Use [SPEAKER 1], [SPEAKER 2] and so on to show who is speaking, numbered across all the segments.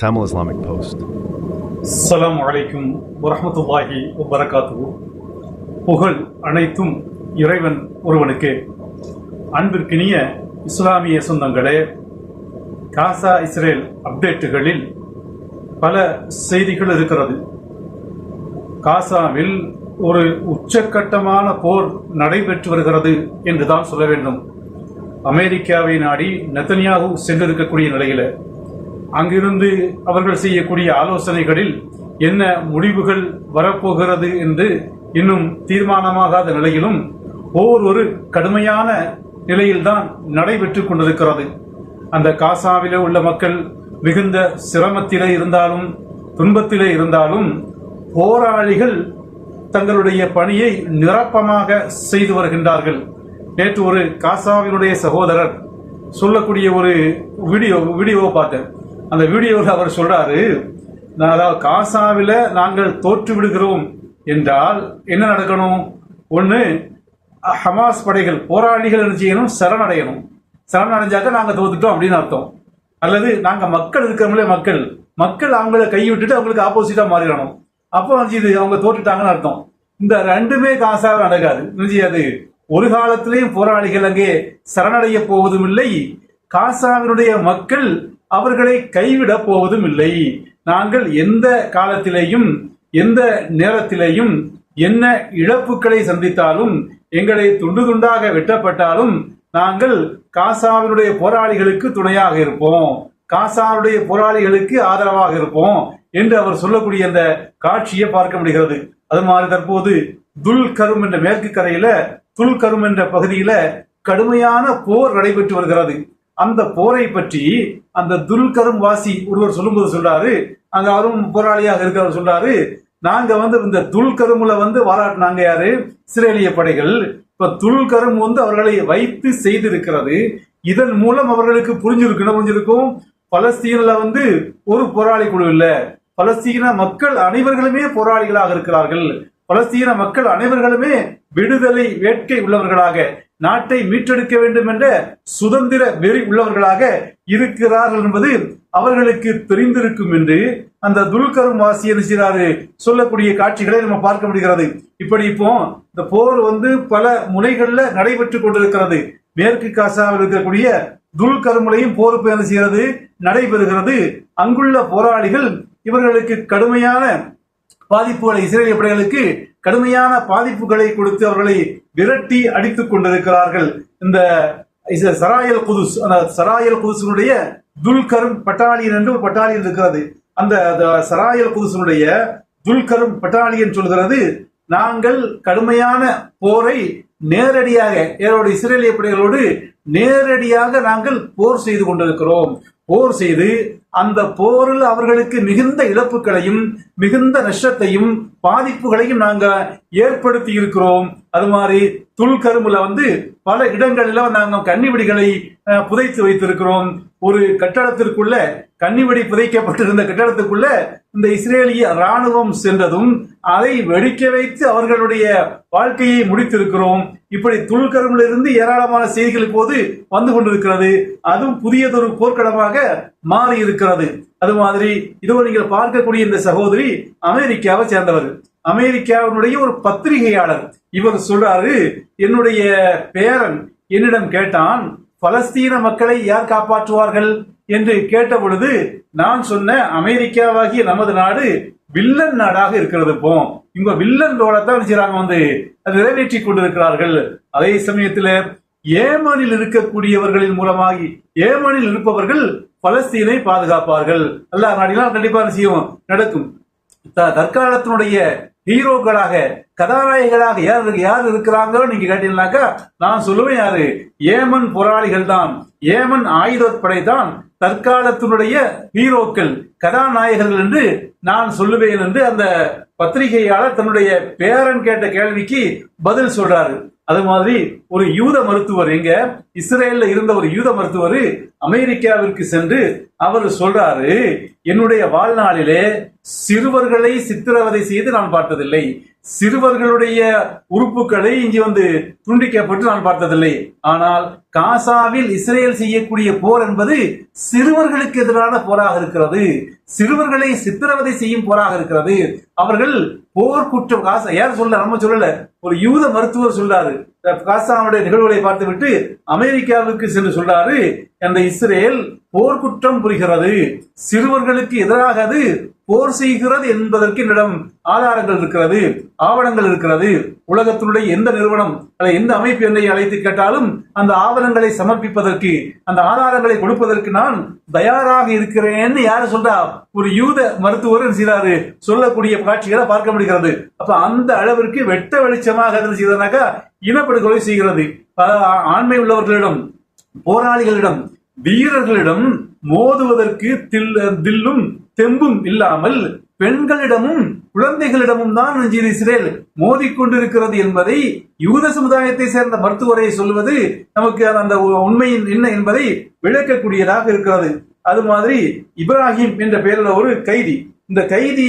[SPEAKER 1] Tamil Islamic Post.
[SPEAKER 2] அஸ்ஸலாமு அலைக்கும் வரஹ்மத்துல்லாஹி வபரகாத்துஹு புகழ் அனைத்தும் இறைவன் ஒருவனுக்கே. அன்பிற்கினிய இஸ்லாமிய சொந்தங்களே காசா இஸ்ரேல் அப்டேட்டுகளில் பல செய்திகள் இருக்கிறது. காசாவில் ஒரு உச்சக்கட்டமான போர் நடைபெற்று வருகிறது என்றுதான் சொல்ல வேண்டும். அமெரிக்காவை நாடி நெத்தனியாகு சென்றிருக்கக்கூடிய நிலையில அங்கிருந்து அவர்கள் செய்யக்கூடிய ஆலோசனைகளில் என்ன முடிவுகள் வரப்போகிறது என்று இன்னும் தீர்மானமாகாத நிலையிலும் ஒவ்வொரு ஒரு கடுமையான நிலையில்தான் நடைபெற்றுக் கொண்டிருக்கிறது. அந்த காசாவிலே உள்ள மக்கள் மிகுந்த சிரமத்திலே இருந்தாலும் துன்பத்திலே இருந்தாலும் போராளிகள் தங்களுடைய பணியை நிரப்பமாக செய்து வருகின்றார்கள். நேற்று ஒரு காசாவினுடைய சகோதரர் சொல்லக்கூடிய ஒரு வீடியோ வீடியோவை பார்த்தேன் அந்த வீடியோவில் அவர் சொல்றாரு அதாவது காசாவில் நாங்கள் தோற்று விடுகிறோம். என்றால் என்ன நடக்கணும்? ஒன்று ஹமாஸ் படைகள் போராளிகள் என்ன செய்யணும் சரணடையணும். சரணடைஞ்சாக்க நாங்கள் தோத்துட்டோம் அப்படின்னு அர்த்தம். அல்லது நாங்கள் மக்கள் இருக்கிறோம்ல மக்கள் மக்கள் அவங்கள கை விட்டுட்டு அவங்களுக்கு ஆப்போசிட்டாக மாறிடணும். அப்போ வந்து இது அவங்க தோற்றுட்டாங்கன்னு அர்த்தம். இந்த ரெண்டுமே காசாக நடக்காது. நினைச்சு ஒரு காலத்திலையும் போராளிகள் அங்கே சரணடைய போவதும் இல்லை காசாவினுடைய மக்கள் அவர்களை கைவிடப் போவதும் இல்லை நாங்கள் எந்த காலத்திலேயும் எந்த நேரத்திலேயும் என்ன இழப்புகளை சந்தித்தாலும் எங்களை துண்டு துண்டாக வெட்டப்பட்டாலும் நாங்கள் காசாவினுடைய போராளிகளுக்கு துணையாக இருப்போம். காசாவுடைய போராளிகளுக்கு ஆதரவாக இருப்போம் என்று அவர் சொல்லக்கூடிய அந்த காட்சியை பார்க்க முடிகிறது. அது மாதிரி தற்போது துல் கரும் என்ற மேற்கு கரையில துல் கரும் என்ற பகுதியில கடுமையான போர் நடைபெற்று வருகிறது. அந்த போரை பற்றி அந்த துல்கரும் வாசி ஒருவர் சொல்லும்போது சொல்றாரு அங்க அவரும் போராளியாக இருக்கிறவர் சொல்றாரு நாங்க வந்து இந்த துல்கருமுல வந்து வாராட்டினாங்க யாரு? இஸ்ரேலிய படைகள். இப்ப துல்கரும் வந்து அவர்களை வைத்து செய்திருக்கிறது. இதன் மூலம் அவர்களுக்கு புரிஞ்சிருக்கு புரிஞ்சிருக்கும்? பலஸ்தீனில் வந்து ஒரு போராளி குழு இல்ல. பலஸ்தீன மக்கள் அனைவர்களுமே போராளிகளாக இருக்கிறார்கள். பலஸ்தீன மக்கள் அனைவர்களுமே விடுதலை வேட்கை உள்ளவர்களாக. நாட்டை மீட்டெடுக்க வேண்டும் என்ற சுதந்திர வெறி உள்ளவர்களாக இருக்கிறார்கள் என்பது அவர்களுக்கு தெரிந்திருக்கும் என்று அந்த துல்கரும் வாசி என்ன சொல்லக்கூடிய காட்சிகளை நம்ம பார்க்க முடிகிறது. இப்படி இப்போ இந்த போர் வந்து பல முனைகள்ல நடைபெற்று கொண்டிருக்கிறது. மேற்கு காசாவில் இருக்கக்கூடிய துல்கருமுலையும் போர் என்ன செய்கிறது? நடைபெறுகிறது. அங்குள்ள போராளிகள் இவர்களுக்கு கடுமையான பாதிப்புகளை இஸ்ரேலிய படைகளுக்கு கடுமையான பாதிப்புகளை கொடுத்து அவர்களை விரட்டி அடித்துக் கொண்டிருக்கிறார்கள். இந்த சராயல் குதுஸ் அந்த சராயல் குதுசனுடைய துல்கரும் பட்டாலியன் என்று ஒரு பட்டாலியன் இருக்கிறது. அந்த சராயல் குதுசனுடைய துல்கரும் பட்டாலியன் சொல்கிறது நாங்கள் கடுமையான போரை நேரடியாக ஏரோடு இஸ்ரேலிய படைகளோடு நேரடியாக நாங்கள் போர் செய்து கொண்டிருக்கிறோம். போர் செய்து அந்த போரில் அவர்களுக்கு மிகுந்த இழப்புகளையும் மிகுந்த நஷ்டத்தையும் பாதிப்புகளையும் நாங்க ஏற்படுத்தி இருக்கிறோம் அது மாதிரி துல்கரும்புல வந்து பல இடங்களில் நாங்கள் கன்னிவெடிகளை புதைத்து வைத்திருக்கிறோம். ஒரு கட்டடத்திற்குள்ள கன்னிவெடி புதைக்கப்பட்டிருந்த கட்டடத்துக்குள்ள இந்த இஸ்ரேலிய ராணுவம் சென்றதும் அதை வெடிக்க வைத்து அவர்களுடைய வாழ்க்கையை முடித்திருக்கிறோம். இப்படி துல்கரும்புல இருந்து ஏராளமான செய்திகள் இப்போது வந்து கொண்டிருக்கிறது. அதுவும் புதியதொரு போர்க்களமாக மாறி இருக்கிறது அது மாதிரி இதோ நீங்கள் பார்க்கக்கூடிய இந்த சகோதரி அமெரிக்காவை சேர்ந்தவர். அமெரிக்காவினுடைய ஒரு பத்திரிகையாளர். இவர் சொல்றாரு என்னுடைய பேரன் என்னிடம் கேட்டான் பலஸ்தீன மக்களை யார் காப்பாற்றுவார்கள் என்று கேட்ட பொழுது நான் சொன்ன அமெரிக்காவாகிய நமது நாடு வில்லன் நாடாக இருக்கிறது இப்போ இவங்க வில்லன் ரோலத்தான் செய்றாங்க வந்து அதை நிறைவேற்றி கொண்டிருக்கிறார்கள். அதே சமயத்துல ஏமனில் இருக்கக்கூடியவர்களின் மூலமாகி ஏமனில் இருப்பவர்கள் பலஸ்தீனை பாதுகாப்பார்கள். அல்ல நாடினால் கண்டிப்பா செய்யும்? நடக்கும். த- தற்காலத்தினுடைய ஹீரோக்களாக கதாநாயகர்களாக யார் யார் இருக்கிறாங்களோ நீங்க கேட்டீங்கன்னாக்கா நான் சொல்லுவேன் யாரு? ஏமன் போராளிகள் தான். ஏமன் ஆயுதப்படை தான் தற்காலத்தினுடைய ஹீரோக்கள் கதாநாயகர்கள் என்று நான் சொல்லுவேன் என்று அந்த பத்திரிகையாளர் தன்னுடைய பேரன் கேட்ட கேள்விக்கு பதில் சொல்றாரு. அது மாதிரி ஒரு யூத மருத்துவர் எங்க இஸ்ரேல்ல இருந்த ஒரு யூத மருத்துவர் அமெரிக்காவிற்கு சென்று அவர் சொல்றாரு என்னுடைய வாழ்நாளிலே சிறுவர்களை சித்திரவதை செய்து நான் பார்த்ததில்லை. சிறுவர்களுடைய உறுப்புகளை இங்கே வந்து துண்டிக்கப்பட்டு நான் பார்த்ததில்லை. ஆனால் காசாவில் இஸ்ரேல் செய்யக்கூடிய போர் என்பது சிறுவர்களுக்கு எதிரான போராக இருக்கிறது. சிறுவர்களை சித்திரவதை செய்யும் போராக இருக்கிறது. அவர்கள் போர் குற்றம் காசா யார் சொல்ல நம்ம சொல்லல. ஒரு யூத மருத்துவர் சொல்றாரு காசாவுடைய நிகழ்வுகளை பார்த்துவிட்டு அமெரிக்காவுக்கு சென்று சொல்றாரு அந்த இஸ்ரேல் போர்க்குற்றம் புரிகிறது. சிறுவர்களுக்கு எதிராக அது போர் செய்கிறது என்பதற்கு என்னிடம் ஆதாரங்கள் இருக்கிறது ஆவணங்கள் இருக்கிறது. உலகத்தினுடைய எந்த நிறுவனம் அல்லது எந்த அமைப்பு என்னை அழைத்து கேட்டாலும் அந்த ஆவணங்களை சமர்ப்பிப்பதற்கு அந்த ஆதாரங்களை கொடுப்பதற்கு நான் தயாராக இருக்கிறேன்னு யாரு சொல்றா? ஒரு யூத மருத்துவர் செய்தாரு சொல்லக்கூடிய காட்சிகளை பார்க்க முடிகிறது. அப்ப அந்த அளவிற்கு வெட்ட வெளிச்சமாக என்ன செய்தனாக்கா இனப்படுகொலை செய்கிறது. ஆண்மை உள்ளவர்களிடம் போராளிகளிடம் வீரர்களிடம் மோதுவதற்கு தில்லும் தெம்பும் இல்லாமல் பெண்களிடமும் குழந்தைகளிடமும் தான் நெஞ்சில் இஸ்ரேல் மோதிக்கொண்டிருக்கிறது என்பதை யூத சமுதாயத்தை சேர்ந்த மருத்துவரை சொல்வது நமக்கு அந்த உண்மையின் என்ன என்பதை விளக்கக்கூடியதாக இருக்கிறது. அது மாதிரி இப்ராஹிம் என்ற பெயரில் ஒரு கைதி. இந்த கைதி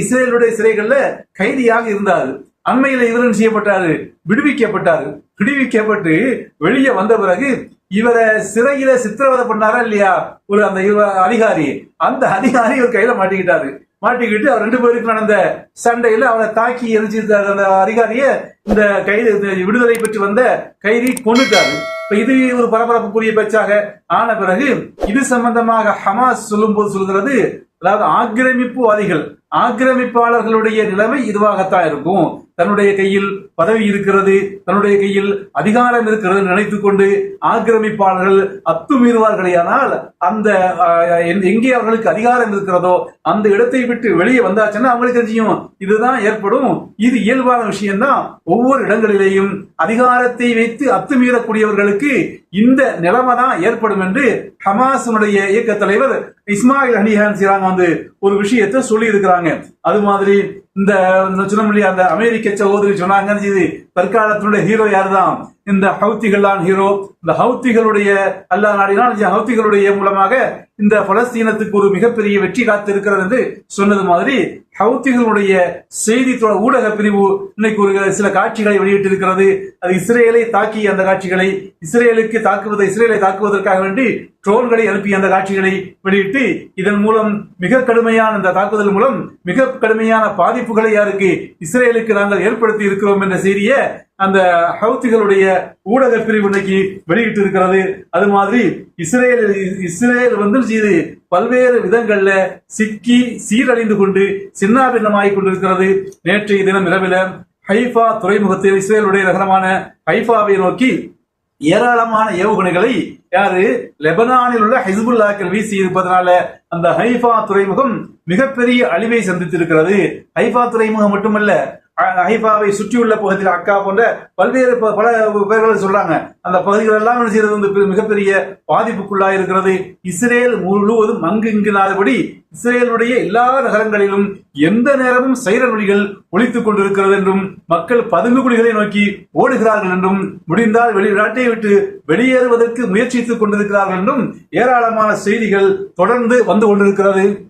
[SPEAKER 2] இஸ்ரேலுடைய சிறைகள்ல கைதியாக இருந்தார். அண்மையில இவர் செய்யப்பட்டாரு விடுவிக்கப்பட்டாரு. விடுவிக்கப்பட்டு வெளியே வந்த பிறகு இவரை சிறையில சித்திரவதை பண்ணாரா இல்லையா? ஒரு அந்த அதிகாரி. அந்த அதிகாரி இவர் கையில மாட்டிக்கிட்டாரு. மாட்டிக்கிட்டு அவர் ரெண்டு பேருக்கு நடந்த சண்டையில அவரை தாக்கி எரிஞ்சு அந்த அதிகாரிய. இந்த கைது விடுதலை பெற்று வந்த கைதி கொண்டுட்டாரு இப்ப இது ஒரு பரபரப்புக்குரிய பேச்சாக ஆன பிறகு இது சம்பந்தமாக ஹமாஸ் சொல்லும்போது சொல்கிறது அதாவது ஆக்கிரமிப்புவாதிகள் ஆக்கிரமிப்பாளர்களுடைய நிலைமை இதுவாகத்தான் இருக்கும். தன்னுடைய கையில் பதவி இருக்கிறது தன்னுடைய கையில் அதிகாரம் இருக்கிறது நினைத்துக் கொண்டு ஆக்கிரமிப்பாளர்கள் அத்துமீறுவார்களேயானால் அந்த எங்கே அவர்களுக்கு அதிகாரம் இருக்கிறதோ அந்த இடத்தை விட்டு வெளியே வந்தாச்சுன்னா அவங்களுக்கு தெரியும் இதுதான் ஏற்படும். இது இயல்பான விஷயம்தான். ஒவ்வொரு இடங்களிலேயும் அதிகாரத்தை வைத்து அத்துமீறக்கூடியவர்களுக்கு இந்த நிலைமை தான் ஏற்படும் என்று ஹமாஸுடைய இயக்க தலைவர் இஸ்மாயில் ஹனிஹான் சிராங்க வந்து ஒரு விஷயத்தை சொல்லி இருக்கிறாங்க அது மாதிரி இந்த இந்த அந்த அமெரிக்க சகோதரி சொன்னாங்க இது தற்காலத்தினுடைய ஹீரோ யாருதான்? இந்த ஹவுத்திகள் தான் ஹீரோ இந்த ஹவுத்திகளுடைய அல்லாஹ் நாடினால் ஹவுத்திகளுடைய மூலமாக இந்த பலஸ்தீனத்துக்கு ஒரு மிகப்பெரிய வெற்றி காத்திருக்கிறது என்று சொன்னது மாதிரி ஹவுத்திகளுடைய செய்தி ஊடக பிரிவு இன்னைக்கு ஒரு சில காட்சிகளை வெளியிட்டிருக்கிறது. அது இஸ்ரேலை தாக்கி அந்த காட்சிகளை இஸ்ரேலுக்கு தாக்குவதை இஸ்ரேலை தாக்குவதற்காக வேண்டி ட்ரோன்களை அனுப்பி அந்த காட்சிகளை வெளியிட்டு இதன் மூலம் மிக கடுமையான இந்த தாக்குதல் மூலம் மிக கடுமையான பாதிப்புகளை யாருக்கு இஸ்ரேலுக்கு நாங்கள் ஏற்படுத்தி இருக்கிறோம் என்ற செய்தியை அந்த ஹவுத்திகளுடைய ஊடக பிரிவு இன்னைக்கு வெளியிட்டு இருக்கிறது அது மாதிரி இஸ்ரேல் இஸ்ரேல் வந்து இது பல்வேறு விதங்கள்ல சிக்கி சீரழிந்து கொண்டு சின்னாபின்னமாகிக் கொண்டிருக்கிறது. நேற்றைய தினம் இரவில் ஹைஃபா துறைமுகத்தில் இஸ்ரேலுடைய நகரமான ஹைஃபாவை நோக்கி ஏராளமான ஏவுகணைகளை யாரு? லெபனானில் உள்ள ஹிஸ்புல்லாக்கள் வீசி இருப்பதனால அந்த ஹைஃபா துறைமுகம் மிகப்பெரிய அழிவை சந்தித்திருக்கிறது. ஹைஃபா துறைமுகம் மட்டுமல்ல ஹைஃபாவை சுற்றியுள்ள பகுதியில் அக்கா போன்ற பல்வேறு ப- பல பேர்கள் சொல்றாங்க. அந்த பகுதிகள் எல்லாம் என்ன செய்யறது வந்து மிகப்பெரிய பாதிப்புக்குள்ளாக இருக்கிறது. இஸ்ரேல் முழுவதும் அங்கு இங்கினாதபடி இஸ்ரேலுடைய எல்லா நகரங்களிலும் எந்த நேரமும் சைரன் ஒழித்துக் கொண்டிருக்கிறது என்றும் மக்கள் பதுங்கு குடிகளை நோக்கி ஓடுகிறார்கள் என்றும் முடிந்தால் வெளிநாட்டை விட்டு வெளியேறுவதற்கு முயற்சித்துக் கொண்டிருக்கிறார்கள் என்றும் ஏராளமான செய்திகள் தொடர்ந்து வந்து கொண்டிருக்கிறது.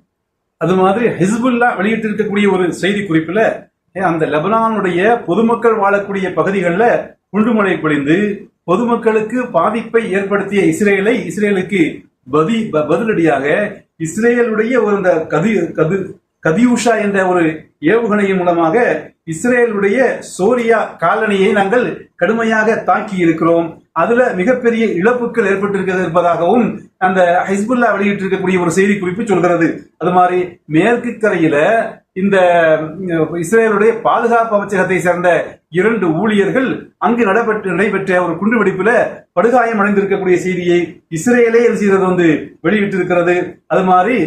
[SPEAKER 2] அது மாதிரி ஹிஸ்புல்லா வெளியிட்டிருக்கக்கூடிய ஒரு செய்தி குறிப்பில் அந்த லெபனானுடைய பொதுமக்கள் வாழக்கூடிய பகுதிகளில் குண்டுமழை பொழிந்து பொதுமக்களுக்கு பாதிப்பை ஏற்படுத்திய இஸ்ரேலை இஸ்ரேலுக்கு பதி பதிலடியாக இஸ்ரேலுடைய ஒரு இந்த கதி கது கதியூஷா என்ற ஒரு ஏவுகணையின் மூலமாக இஸ்ரேலுடைய சோரியா காலனியை நாங்கள் கடுமையாக தாக்கி இருக்கிறோம். அதுல மிகப்பெரிய இழப்புகள் ஏற்பட்டிருக்கிறது என்பதாகவும் அந்த ஹிஸ்புல்லா வெளியிட்டிருக்கக்கூடிய ஒரு செய்தி குறிப்பு சொல்கிறது. அது மாதிரி மேற்கு கரையில இந்த இஸ்ரேலுடைய பாதுகாப்பு அமைச்சகத்தை சேர்ந்த இரண்டு ஊழியர்கள் அங்கு நடைபெற்ற நடைபெற்ற ஒரு குண்டுவெடிப்புல படுகாயம் அடைந்திருக்கக்கூடிய செய்தியை இஸ்ரேலே செய்தது வந்து வெளியிட்டிருக்கிறது. அது மாதிரி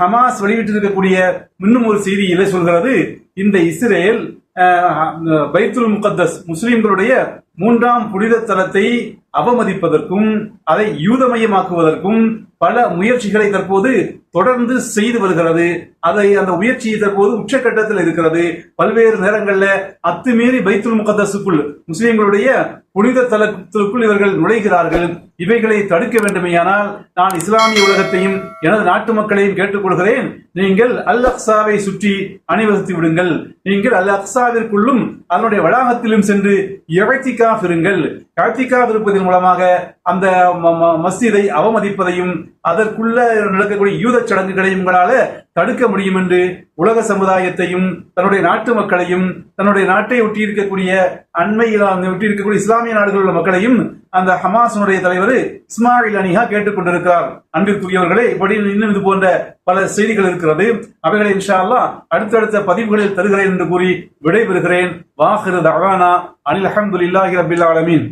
[SPEAKER 2] ஹமாஸ் வெளியிட்டிருக்கக்கூடிய இன்னும் ஒரு செய்தியில சொல்கிறது? இந்த இஸ்ரேல் பைத்துல் முகத்தஸ் முஸ்லிம்களுடைய மூன்றாம் புனித தலத்தை அவமதிப்பதற்கும் அதை யூதமயமாக்குவதற்கும் பல முயற்சிகளை தற்போது தொடர்ந்து செய்து வருகிறது. அதை அந்த முயற்சி தற்போது உச்சக்கட்டத்தில் இருக்கிறது. பல்வேறு நேரங்களில் அத்துமீறி பைத்துல் முகதசுக்குள் முஸ்லிம்களுடைய புனித தலத்திற்குள் இவர்கள் நுழைகிறார்கள். இவைகளை தடுக்க வேண்டுமேயானால் நான் இஸ்லாமிய உலகத்தையும் எனது நாட்டு மக்களையும் கேட்டுக்கொள்கிறேன். நீங்கள் அல் அக்சாவை சுற்றி அணிவகுத்து விடுங்கள். நீங்கள் அல் அக்சாவிற்குள்ளும் அதனுடைய வளாகத்திலும் சென்று இறைத்திக்காஃப் இருங்கள் இறைத்திக்காஃப் இருப்பதன் மூலமாக அந்த ம- ம- மஸ்ஜிதை அவமதிப்பதையும் அதற்குள்ள நடக்கக்கூடிய யூத சடங்குகளையும் உங்களால தடுக்க முடியும் என்று உலக சமுதாயத்தையும் தன்னுடைய நாட்டு மக்களையும் தன்னுடைய நாட்டை ஒட்டி இருக்கக்கூடிய அண்மையில் ஒட்டி இருக்கக்கூடிய இஸ்லாமிய நாடுகளில் உள்ள மக்களையும் அந்த ஹமாஸினுடைய தலைவர் இஸ்மாயில் அனிஹா கேட்டுக்கொண்டிருக்கிறார் அன்பிற்குரியவர்களே இப்படி இன்னும் இது போன்ற பல செய்திகள் இருக்கிறது. அவைகளை இன்ஷா அடுத்தடுத்த பதிவுகளில் தருகிறேன் என்று கூறி விடைபெறுகிறேன். வாஹிரு தவானா அனில் அஹமதுல்லாஹி ரபில் ஆலமீன்.